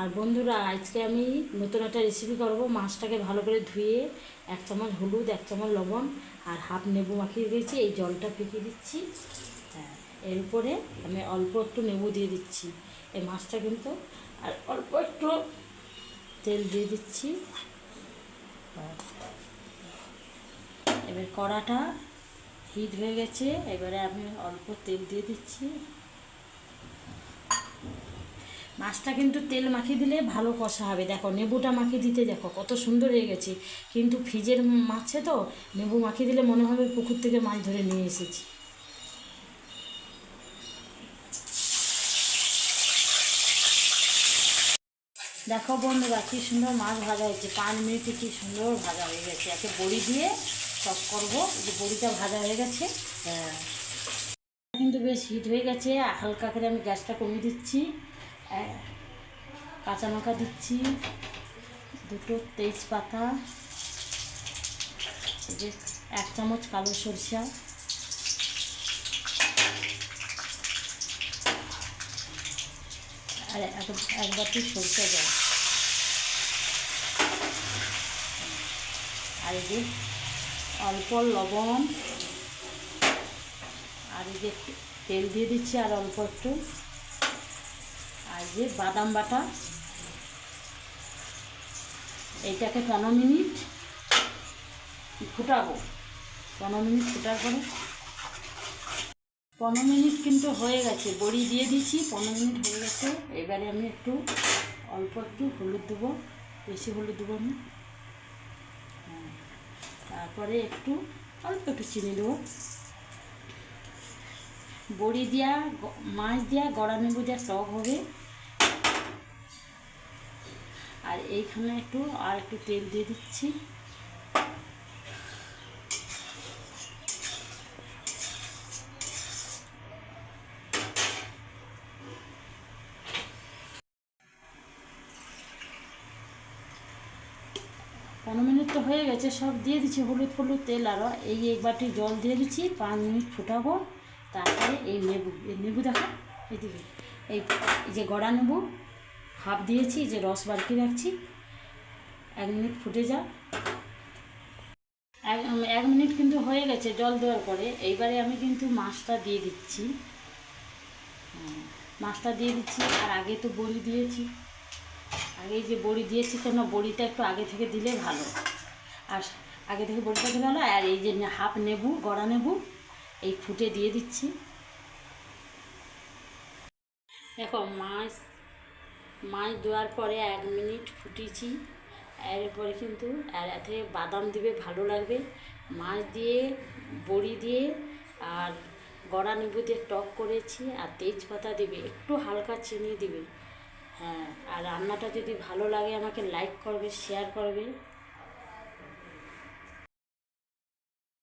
আর বন্ধুরা, আজকে আমি নতুন একটা রেসিপি করব। মাছটাকে ভালো করে ধুয়ে এক চামচ হলুদ, এক চামচ লবণ আর হাফ নেবু মাখিয়ে দিয়েছি। এই জলটা ফেঁকে দিচ্ছি। হ্যাঁ এর উপরে আমি অল্প একটু নেবু দিয়ে দিচ্ছি। এই মাছটা কিন্তু আর অল্প একটু তেল দিয়ে দিচ্ছি। এবার কড়াটা হিট হয়ে গেছে। এবারে আমি অল্প তেল দিয়ে দিচ্ছি। মাছটা কিন্তু তেল মাখিয়ে দিলে ভালো কষা হবে। দেখো নেবুটা মাখিয়ে দিতে দেখো, কত সুন্দর হয়ে গেছে। কিন্তু ফ্রিজের মাছে তো নেবু মাখিয়ে দিলে মনে হবে পুকুর থেকে মাছ ধরে নিয়ে এসেছি। দেখো বন্ধুরা, কি সুন্দর মাছ ভাজা হয়েছে। পাঁচ মিনিটে কি সুন্দর ভাজা হয়ে গেছে। একে বড়ি দিয়ে সব করব। যে বড়িটা ভাজা হয়ে গেছে। হ্যাঁ। কিন্তু বেশ হিট হয়ে গেছে। হালকা করে আমি গ্যাসটা কমিয়ে দিচ্ছি। কাঁচা লঙ্কা দিচ্ছি, দুটো তেজপাতা এক চামচ কালো সরষা। আর এক এক বাটি সরষা জল। আর এই যে অল্প লবণ। আর এই যে তেল দিয়ে দিচ্ছি, আর অল্প একটু আর যে বাদাম বাটা, এইটাকে পনেরো মিনিট ফুটাবো। পনেরো মিনিট ফুটার পরে পনেরো মিনিট কিন্তু হয়ে গেছে, বড়ি দিয়ে দিয়েছি, পনেরো মিনিট হয়ে গেছে। এবারে আমি একটু অল্প একটু হলুদ দেবো, বেশি হলুদ দেবো আমি হ্যাঁ। তারপরে একটু অল্প একটু চিনি দেবো। বড়ি দিয়া, মাছ দিয়া গড়া নেবু দিয়া টক হবে আর এইখানে একটু আর একটু তেল দিয়ে দিচ্ছি। পনেরো মিনিট তো হয়ে গেছে, সব দিয়ে দিচ্ছি হলুদ হলুদ তেল আরও এই এক বাটি জল দিয়ে দিচ্ছি, পাঁচ মিনিট ফুটাবো। তারপরে এই লেবু এই লেবু দেখো এই এই যে গড়া নেবু হাফ দিয়েছি যে রস বাড়কি রাখছি। এক মিনিট ফুটে যা এক এক মিনিট কিন্তু হয়ে গেছে জল দেওয়ার পরে। এইবারে আমি কিন্তু মাছটা দিয়ে দিচ্ছি। মাছটা দিয়ে দিচ্ছি আর আগে তো বড়ি দিয়েছি। আগে যে বড়ি দিয়েছি, কেন বড়িটা একটু আগে থেকে দিলে ভালো। আর আগে থেকে বড়িটা দিলে ভালো। আর এই যে হাফ নেবু, গড়া নেবু, এই ফুটে দিয়ে দিচ্ছি। দেখো মাছ মাছ দেওয়ার পরে এক মিনিট ফুটিয়েছি। এরপরে কিন্তু আর এতে বাদাম দিবে, ভালো লাগবে। মাছ দিয়ে, বড়ি দিয়ে আর গড়া নিবু দিয়ে টক করেছি আর তেজপাতা দিবে, একটু হালকা চিনি দিবে। হ্যাঁ আর রান্নাটা যদি ভালো লাগে আমাকে লাইক করবে শেয়ার করবে।